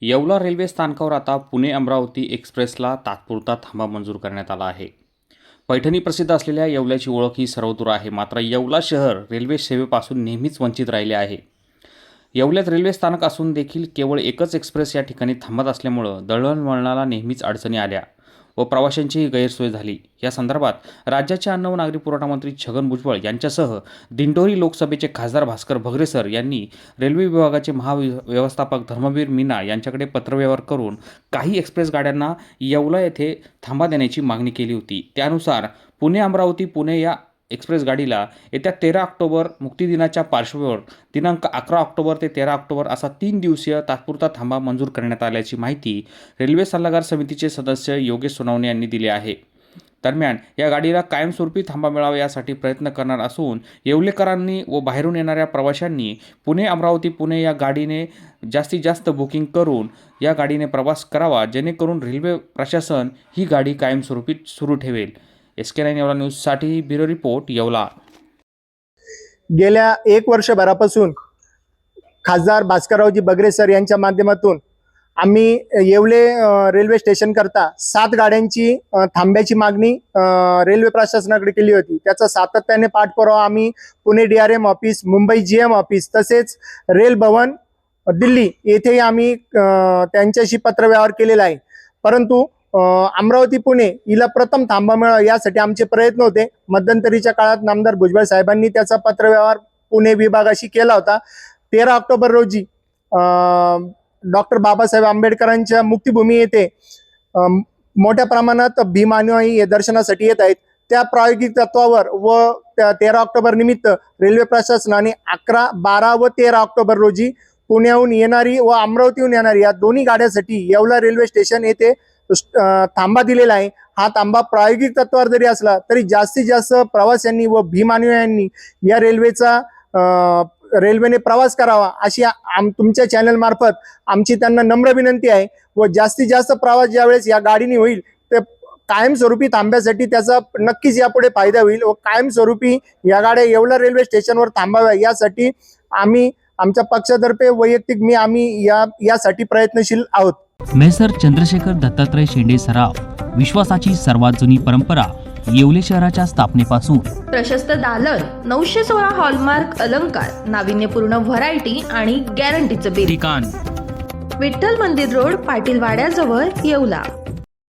Yeola railway स्थानकावर आता पुणे अमरावती एक्सप्रेसला तात्पुरता थांबा मंजूर करण्यात आला आहे. पैठणी प्रसिद्ध असलेल्या येवल्याची ओळख ही सर्वदूर आहे मात्र येवला शहर रेल्वे सेवेपासून नेहमीच वंचित राहिले आहे. येवल्यात रेल्वे स्थानक असून देखील केवळ एकच एक्सप्रेस या ठिकाणी थांबत असल्यामुळं दळणवळणाला नेहमीच अडचणी आल्या. व प्रवाशांचीही गैरसोय झाली. या संदर्भात राज्याचे अन्न व नागरी पुरवठा मंत्री छगन भुजबळ यांच्यासह दिंडोरी लोकसभेचे खासदार भास्कर भगरेसर यांनी रेल्वे विभागाचे महाव्यवस्थापक धर्मवीर मीना यांच्याकडे पत्रव्यवहार करून काही एक्सप्रेस गाड्यांना येवला येथे थांबा देण्याची मागणी केली होती. त्यानुसार पुणे अमरावती पुणे या एक्सप्रेस गाडीला येत्या तेरा ऑक्टोबर मुक्तिदिनाच्या पार्श्वभूमीवर दिनांक अकरा ऑक्टोबर ते तेरा ऑक्टोबर असा तीन दिवसीय तात्पुरता थांबा मंजूर करण्यात आल्याची माहिती रेल्वे सल्लागार समितीचे सदस्य योगेश सोनवणे यांनी दिली आहे. दरम्यान या गाडीला कायमस्वरूपी थांबा मिळावा यासाठी प्रयत्न करणार असून येवलेकरांनी व बाहेरून येणाऱ्या प्रवाशांनी पुणे अमरावती पुणे या गाडीने जास्तीत जास्त बुकिंग करून या गाडीने प्रवास करावा जेणेकरून रेल्वे प्रशासन ही गाडी कायमस्वरूपी सुरू ठेवेल. एस के नाईन येवला न्यूजसाठी ब्युरो रिपोर्ट येवला. गेल्या एक वर्षभरापासून खासदार भास्कररावजी बगरे सर यांच्या माध्यमातून आम्ही येवले रेल्वे स्टेशन करता सात गाड्यांची थांब्याची मागणी रेल्वे प्रशासनाकडे केली होती. त्याचा सातत्याने पाठपुरावा आम्ही Pune D R M office Mumbai G M office तसेच रेल भवन दिल्ली येथेही आम्ही त्यांच्याशी पत्रव्यवहार केलेला आहे. परंतु अमरावती पुणे हिला प्रथम थांबा मिळावा यासाठी आमचे प्रयत्न होते. मध्यंतरीच्या काळात नामदार भुजबळ साहेबांनी त्याचा पत्रव्यवहार पुणे विभागाशी केला होता. तेरा ऑक्टोबर रोजी डॉक्टर बाबासाहेब आंबेडकरांच्या मुक्तिभूमी येथे मोठ्या प्रमाणात भीमानुयायी हे दर्शनासाठी येत आहेत. त्या प्रायोगिक तत्वावर व त्या तेरा ऑक्टोबर निमित्त रेल्वे प्रशासनाने अकरा बारा व तेरा ऑक्टोबर रोजी पुण्याहून येणारी व अमरावतीहून येणारी या दोन्ही गाड्यासाठी येवला रेल्वे स्टेशन येथे थांबा दिलेला आहे. हा थांबा प्रायोगिक तत्वावर जरी असला तरी जास्तीत जास्त प्रवाशांनी व भीमानुयांनी या रेल्वेचा रेल्वेने प्रवास करावा अशी आम तुमच्या चॅनलमार्फत आमची त्यांना नम्र विनंती आहे. व जास्तीत जास्त प्रवास ज्यावेळेस या गाडीने होईल ते कायमस्वरूपी थांब्यासाठी त्याचा नक्कीच यापुढे फायदा होईल. व कायमस्वरूपी या गाड्या येवला रेल्वे स्टेशनवर थांबाव्या यासाठी आम्ही आमच्या पक्षातर्फे वैयक्तिक मी आम्ही या यासाठी प्रयत्नशील आहोत. मेसर चंद्रशेखर दत्तात्रय शेंडे सराव विश्वासाची सर्वात जुनी परंपरा येवले शहराच्या स्थापनेपासून. प्रशस्त दालन नऊशे सोळा हॉलमार्क अलंकार नाविन्यपूर्ण व्हरायटी आणि गॅरंटीचं बिल. ठिकाण. विठ्ठल मंदिर रोड पाटील वाड्याजवळ येवला.